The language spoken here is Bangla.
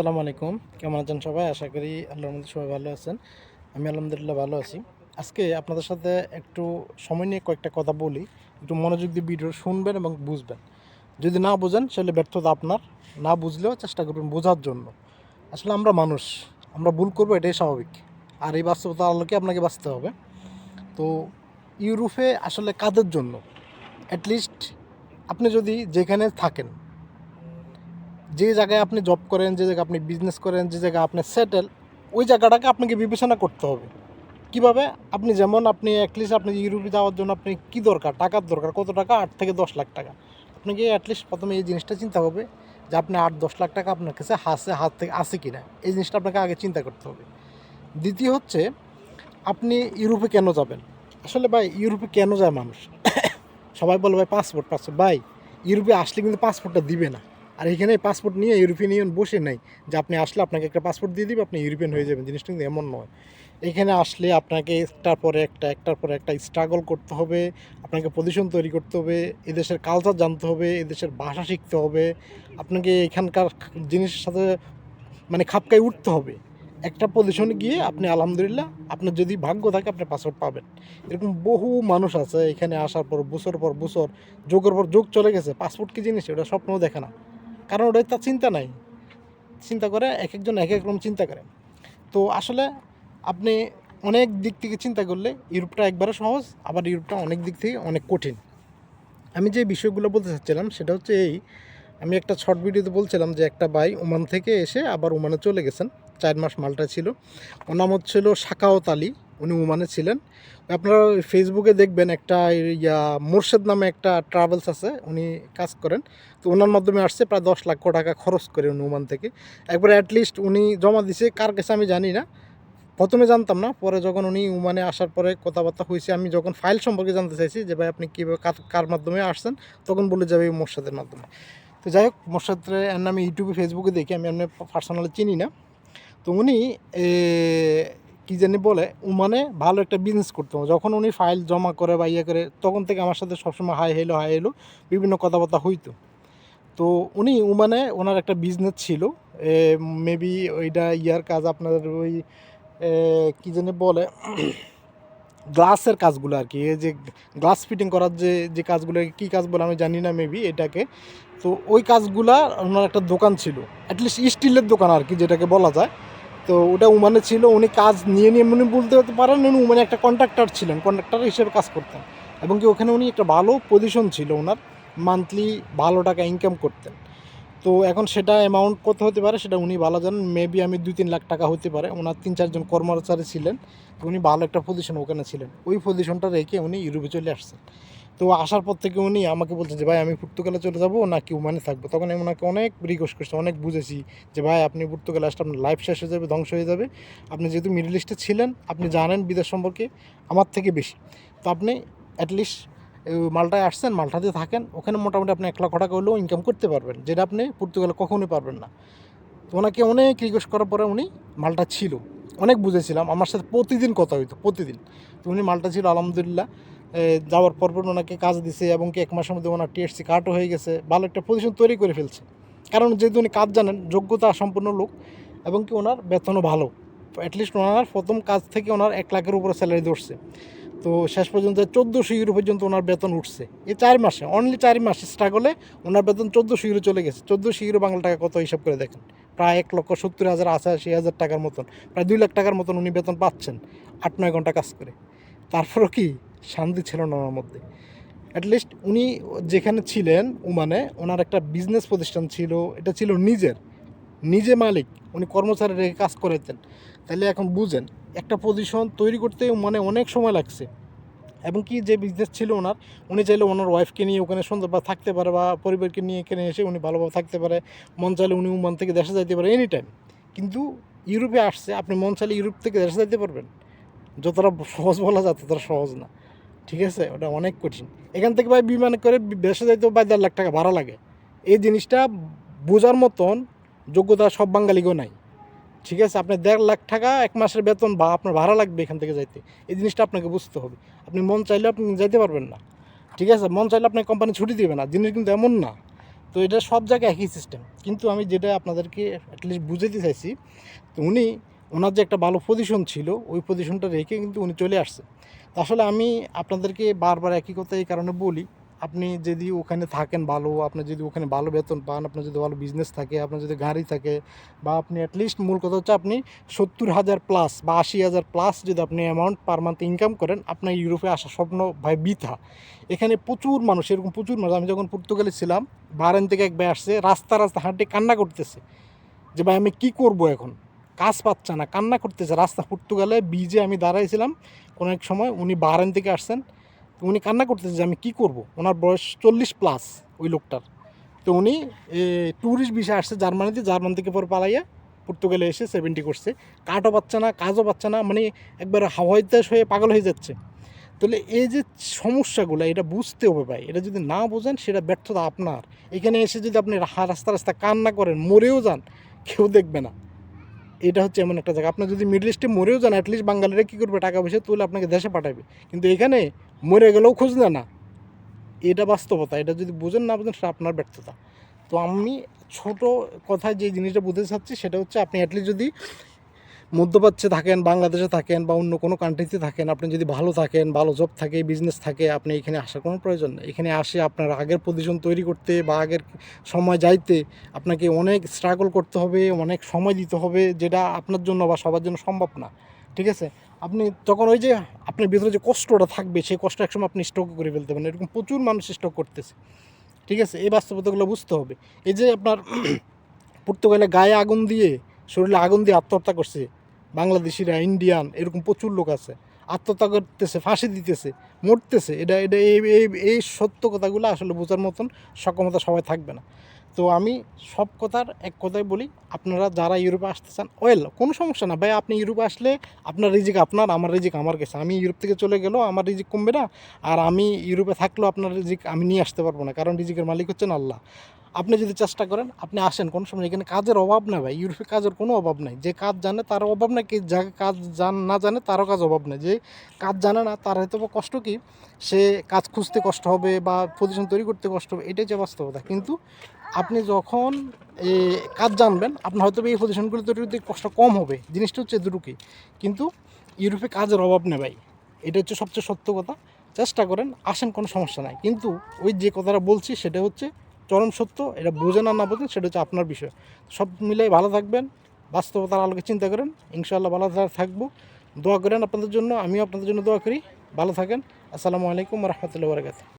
আসসালামু আলাইকুম। কেমন আছেন সবাই? আশা করি আল্লাহর মধ্যে সবাই ভালো আছেন। আমি আলহামদুলিল্লাহ ভালো আছি। আজকে আপনাদের সাথে একটু সময় নিয়ে কয়েকটা কথা বলি। একটু মনোযোগ দিয়ে ভিডিও শুনবেন এবং বুঝবেন। যদি না বোঝেন সেটা ব্যর্থতা আপনার। না বুঝলেও চেষ্টা করবেন বোঝার জন্য। আসলে আমরা মানুষ। আমরা ভুল করব, এটাই স্বাভাবিক। আর এই বাস্তবতার আলোকে আপনাকে বাঁচতে হবে। তো ইউরোপে আসলে কাদের জন্য? অ্যাটলিস্ট আপনি যদি যেখানে থাকেন যে জায়গায় আপনি জব করেন, যে জায়গায় আপনি বিজনেস করেন, যে জায়গায় আপনি সেটেল ওই জায়গাটাকে আপনাকে বিবেচনা করতে হবে। কীভাবে? আপনি যেমন আপনি অ্যাটলিস্ট আপনি ইউরোপে যাওয়ার জন্য আপনি কী দরকার? টাকার দরকার। কত টাকা? আট থেকে দশ লাখ টাকা। আপনাকে অ্যাটলিস্ট প্রথমে এই জিনিসটা চিন্তা হবে যে আপনি আট, দশ লাখ টাকা আপনার কাছে হাসে, হাত থেকে আসে কি না এই জিনিসটা আপনাকে আগে চিন্তা করতে হবে। দ্বিতীয় হচ্ছে, আপনি ইউরোপে কেন যাবেন? আসলে ভাই, ইউরোপে কেন যায় মানুষ? সবাই বলে ভাই পাসপোর্ট পাসপোর্ট ভাই, ইউরোপে আসলে কিন্তু পাসপোর্টটা দিবে না। আর এখানে পাসপোর্ট নিয়ে ইউরোপিয়ান ইউনিয়ন বসে নাই যে আপনি আসলে আপনাকে একটা পাসপোর্ট দিয়ে দিবে, আপনি ইউরোপিয়ান হয়ে যাবেন। জিনিসটা কিন্তু এমন নয়। এখানে আসলে আপনাকে একটার পরে একটা, একটার পরে একটা স্ট্রাগল করতে হবে, আপনাকে পজিশন তৈরি করতে হবে, এদেশের কালচার জানতে হবে, এদেশের ভাষা শিখতে হবে, আপনাকে এখানকার জিনিসের সাথে মানে খাপকায় উঠতে হবে। একটা পজিশনে গিয়ে আপনি আলহামদুলিল্লাহ আপনার যদি ভাগ্য থাকে আপনি পাসপোর্ট পাবেন। এরকম বহু মানুষ আছে এখানে আসার পর বছর পর বছর, যোগের পর যোগ চলে গেছে। পাসপোর্ট কী জিনিস? ওটা স্বপ্নও দেখে না। কারণ ওটাই তার চিন্তা নাই। চিন্তা করে এক একজন এক এক রকম চিন্তা করে। তো আসলে আপনি অনেক দিক থেকে চিন্তা করলে ইউরোপটা একবারে সহজ, আবার ইউরোপটা অনেক দিক থেকে অনেক কঠিন। আমি যে বিষয়গুলো বলতে চাচ্ছিলাম সেটা হচ্ছে এই, আমি একটা শর্ট ভিডিওতে বলছিলাম যে একটা ভাই ওমান থেকে এসে আবার ওমানে চলে গেছেন, চার মাস মালটা ছিল। ওর নাম হচ্ছিল শাকাওত উনি ওমানে ছিলেন। আপনারা ফেসবুকে দেখবেন একটা ইয়া মোর্শেদ নামে একটা ট্রাভেলস আছে, উনি কাজ করেন। তো ওনার মাধ্যমে আসছে প্রায় দশ লক্ষ টাকা খরচ করে উনি ওমান থেকে। একবার অ্যাটলিস্ট উনি জমা দিছে, কার কাছে আমি জানি না। প্রথমে জানতাম না, পরে যখন উনি উমানে আসার পরে কথাবার্তা হয়েছে, আমি যখন ফাইল সম্পর্কে জানতে চাইছি যে ভাই আপনি কীভাবে কার- কার মাধ্যমে আসছেন, তখন বলে যাবে মোর্শেদের মাধ্যমে। তো যাই হোক, মোর্শেদের এর নামে ইউটিউবে, ফেসবুকে দেখি, আমি এমনি পার্সোনালি চিনি না। তো উনি কি জানি বলে, উমানে ভালো একটা বিজনেস করতো। যখন উনি ফাইল জমা করে বা ইয়ে করে, তখন থেকে আমার সাথে সবসময় হাই হেলো হাই হেলো বিভিন্ন কথাবার্তা হইতো। তো উনি উমানে ওনার একটা বিজনেস ছিল। মেবি ওইটা ইয়ার কাজ আপনার ওই কি জানি বলে, গ্লাসের কাজগুলো আর কি। এই যে গ্লাস ফিটিং করার যে যে কাজগুলো, কী কাজ বলে আমি জানি না মেবি এটাকে। তো ওই কাজগুলা ওনার একটা দোকান ছিল। অ্যাটলিস্ট স্টিলের দোকান আর কি, যেটাকে বলা যায়। তো ওটা উমানে ছিল, উনি কাজ নিয়ে নিয়ে মনে বলতে হতে পারেন, উনি উমানে একটা কন্ট্রাক্টর ছিলেন কন্ট্রাক্টর হিসেবে কাজ করতেন। এবং কি ওখানে উনি একটা ভালো পজিশন ছিল ওনার মান্থলি ভালো টাকা ইনকাম করতেন। তো এখন সেটা অ্যামাউন্ট কত হতে পারে সেটা উনি ভালো জানেন। মেবি আমি দুই তিন লাখ টাকা হতে পারে। ওনার তিন চারজন কর্মচারী ছিলেন। তো উনি ভালো একটা পজিশন ওখানে ছিলেন। ওই পজিশনটা রেখে উনি ইউরোপে চলে আসছেন। তো আসার পর থেকে উনি আমাকে বলছেন যে, ভাই, আমি পর্তুগালে চলে যাব না নাকি ওমানে থাকব? তখন আমি ওনাকে অনেক রিকোয়েস্ট করছি, অনেক বুঝেছি যে, ভাই, আপনি পর্তুগালে আসলে আপনার লাইফ শেষ হয়ে যাবে, ধ্বংস হয়ে যাবে। আপনি যেহেতু মিডল ইস্টে ছিলেন, আপনি জানেন বিদেশ সম্পর্কে, আমার থেকে বেশি। তো আপনি অ্যাটলিস্ট মালটায় আসছেন, মালটাতে থাকেন, ওখানে মোটামুটি আপনি এক লক্ষ টাকা হলেও ইনকাম করতে পারবেন, যেটা আপনি পর্তুগালে কখনোই পারবেন না। তো ওনাকে অনেক রিকোয়েস্ট করার পরে উনি মালটা ছিল। অনেক বুঝেছিলাম, আমার সাথে প্রতিদিন কথা হইতো, প্রতিদিন। তো উনি মালটা ছিল, আলহামদুলিল্লাহ যাওয়ার পর পর ওনাকে কাজ দিছে এবং কি এক মাসের মধ্যে ওনার টিএসসি কার্ডও হয়ে গেছে, ভালো একটা পজিশন তৈরি করে ফেলছে। কারণ যেহেতু উনি কাজ জানেন, যোগ্যতা সম্পন্ন লোক এবং কি ওনার বেতনও ভালো। অ্যাটলিস্ট ওনার প্রথম কাজ থেকে ওনার এক লাখের উপরে স্যালারি ধরছে। তো শেষ পর্যন্ত চোদ্দোশো ইউরো পর্যন্ত ওনার বেতন উঠছে। এই চার মাসে অনলি চার মাসে স্ট্রাগলে ওনার বেতন চোদ্দোশো ইউরো চলে গেছে। চোদ্দোশো ইউরো বাংলা টাকা কত হিসাব করে দেখেন? প্রায় এক লক্ষ সত্তর হাজার আশি হাজার টাকার মতন, প্রায় দুই লাখ টাকার মতন উনি বেতন পাচ্ছেন আট, নয় ঘণ্টা কাজ করে। তারপরও কি শান্তি ছিল না ওনার মধ্যে। অ্যাটলিস্ট উনি যেখানে ছিলেন, ওমানে ওনার একটা বিজনেস প্রতিষ্ঠান ছিল, এটা ছিল নিজের। নিজে মালিক, উনি কর্মচারী রেখে কাজ করাইতেন। তাহলে এখন বুঝেন, একটা পজিশন তৈরি করতে মানে অনেক সময় লাগছে। এবং কি যে বিজনেস ছিল ওনার, উনি চাইলে ওনার ওয়াইফকে নিয়ে ওখানে সুন্দরভাবে থাকতে পারে বা পরিবারকে নিয়ে এখানে এসে উনি ভালোভাবে থাকতে পারে। মন চাইলে উনি ওমান থেকে দেশে যাইতে পারে এনি টাইম কিন্তু ইউরোপে আসছে, আপনি মন চাইলে ইউরোপ থেকে দেশে যাইতে পারবেন। যতটা সহজ বলা যায়, ততটা সহজ না। ঠিক আছে? ওটা অনেক কঠিন। এখান থেকে ভাই বিমানে করে দেশে যাইতে বা দেড় লাখ টাকা ভাড়া লাগে। এই জিনিসটা বোঝার মতন যোগ্যতা সব বাঙালিকেও নাই। ঠিক আছে? আপনি দেড় লাখ টাকা এক মাসের বেতন বা আপনার ভাড়া লাগবে এখান থেকে যাইতে। এই জিনিসটা আপনাকে বুঝতে হবে। আপনি মন চাইলে আপনি যাইতে পারবেন না। ঠিক আছে? মন চাইলে আপনার কোম্পানি ছুটি দেবে না। জিনিস কিন্তু এমন না। তো এটা সব জায়গায় একই সিস্টেম কিন্তু আমি যেটা আপনাদেরকে অ্যাটলিস্ট বুঝাতে চাইছি, তো উনি, ওনার যে একটা ভালো পজিশন ছিল, ওই পজিশনটা রেখে কিন্তু উনি চলে আসছে। আসলে আমি আপনাদেরকে বারবার একই কথা এই কারণে বলি আপনি যদি ওখানে থাকেন ভালো, আপনি যদি ওখানে ভালো বেতন পান, আপনার যদি ভালো বিজনেস থাকে, আপনার যদি গাড়ি থাকে, বা আপনি অ্যাটলিস্ট মূল কথা হচ্ছে আপনি সত্তর হাজার প্লাস বা আশি হাজার প্লাস যদি আপনি অ্যামাউন্ট পার মান্থ ইনকাম করেন, আপনার ইউরোপে আসার স্বপ্ন ভাই বৃথা। এখানে প্রচুর মানুষ, এরকম প্রচুর মানুষ। আমি যখন পর্তুগালে ছিলাম, বারেন থেকে এক ভাই আসছে, রাস্তা রাস্তা হাঁটে কান্না করতেছে। যে ভাই আমি কি করব এখন? কাজ পাচ্ছে না, কান্না করতেছে। রাস্তা পর্তুগালে বিজে আমি দাঁড়াইছিলাম, কোনো এক সময় উনি বারেন থেকে আসছেন উনি কান্না করতেছে যে আমি কি করব? ওনার বয়স চল্লিশ প্লাস ওই লোকটার। তো উনি ট্যুরিস্ট ভিসা আসছে জার্মানিতে, জার্মান থেকে পরে পালাইয়া পর্তুগালে এসে সেভেন্টি করছে। কাঠও পাচ্ছে না কাজও পাচ্ছে না মানে একবার হাওয়াইতাস হয়ে পাগল হয়ে যাচ্ছে। তাহলে এই যে সমস্যাগুলো, এটা বুঝতে হবে ভাই। এটা যদি না বোঝেন, সেটা ব্যর্থতা আপনার। এখানে এসে যদি আপনি রাস্তা রাস্তা কান্না করেন, মরেও যান, কেউ দেখবে না। এটা হচ্ছে এমন একটা জায়গা। আপনি যদি মিডল ইস্টে মরেও যান অ্যাটলিস্ট বাঙালিরা কী করবে? টাকা পয়সা তুলে আপনাকে দেশে পাঠাবে। কিন্তু এখানে মরে গেলেও খোঁজ নেয় না। এটা বাস্তবতা, এটা যদি বুঝেন না বুঝেন, সেটা আপনার ব্যর্থতা। তো আমি ছোট কথায় যে জিনিসটা বুঝতে চাচ্ছি, সেটা হচ্ছে আপনি অ্যাটলিস্ট যদি মধ্যপ্রাচ্যে থাকেন, বাংলাদেশে থাকেন বা অন্য কোনো কান্ট্রিতে থাকেন, আপনি যদি ভালো থাকেন, ভালো জব থাকে বিজনেস থাকে, আপনি এখানে আসার কোনো প্রয়োজন নেই। এখানে আসে আপনার আগের পজিশন তৈরি করতে বা আগের সময় যাইতে আপনাকে অনেক স্ট্রাগল করতে হবে, অনেক সময় দিতে হবে, যেটা আপনার জন্য বা সবার জন্য সম্ভব না। ঠিক আছে? আপনি তখন ওই যে আপনার ভিতরে যে কষ্টটা থাকবে, সেই কষ্ট একসময় আপনি স্টক করে ফেলতে পারেন। এরকম প্রচুর মানুষ স্টক করতেছে। ঠিক আছে? এই বাস্তবতাগুলো বুঝতে হবে। এই যে আপনার পর্তুগালে গায়ে আগুন দিয়ে, শরীরে আগুন দিয়ে আত্মহত্যা করছে, বাংলাদেশিরা, ইন্ডিয়ান, এরকম প্রচুর লোক আছে। আত্মহত্যা করতেছে, ফাঁসি দিতেছে, মরতেছে। এটা এটা, এই এই এই সত্য কথাগুলো আসলে বোঝার মতন সক্ষমতা সবাই থাকবে না। তো আমি সব কথার এক কথাই বলি, আপনারা যারা ইউরোপে আসতে চান, ওয়েল, কোনো সমস্যা না। ভাই, আপনি ইউরোপে আসলে আপনার রিজিক আপনার, আমার রিজিক আমার কাছে। আমি ইউরোপ থেকে চলে গেলেও আমার রিজিক কমবে না। আর আমি ইউরোপে থাকলেও আপনার রিজিক আমি নিয়ে আসতে পারব না, কারণ রিজিকের মালিক হচ্ছেন আল্লাহ। আপনি যদি চেষ্টা করেন, আপনি আসেন, কোনো সময় এখানে কাজের অভাব না ভাই, ইউরোপে কাজের কোনো অভাব নাই। যে কাজ জানে তার অভাব নাই, কি যা কাজ জান না জানে তারও কাজ অভাব নাই। যে কাজ জানে না তার হয়তো কষ্ট কি? সে কাজ খুঁজতে কষ্ট হবে বা পজিশন তৈরি করতে কষ্ট হবে, এটাই যে বাস্তবতা। কিন্তু আপনি যখন কাজ জানবেন, আপনার হয়তো এই পজিশনগুলো তৈরি করতে কষ্ট কম হবে, জিনিসটা হচ্ছে দুটুকি কিন্তু ইউরোপে কাজের অভাব নেই ভাই, এটা হচ্ছে সবচেয়ে সত্য কথা। চেষ্টা করেন, আসেন, কোনো সমস্যা নাই। কিন্তু ওই যে কথাটা বলছি, সেটা হচ্ছে চরম সত্য, এটা বুঝে না না বোঝেন সেটা হচ্ছে আপনার বিষয়। সব মিলে ভালো থাকবেন, বাস্তবতার আলোকে চিন্তা করেন, ইনশাআল্লাহ ভালো থাকা থাকব। দোয়া করেন আপনাদের জন্য, আমিও আপনাদের জন্য দোয়া করি। ভালো থাকেন। আসসালামু আলাইকুম রহমতুল্লাহ বরকাত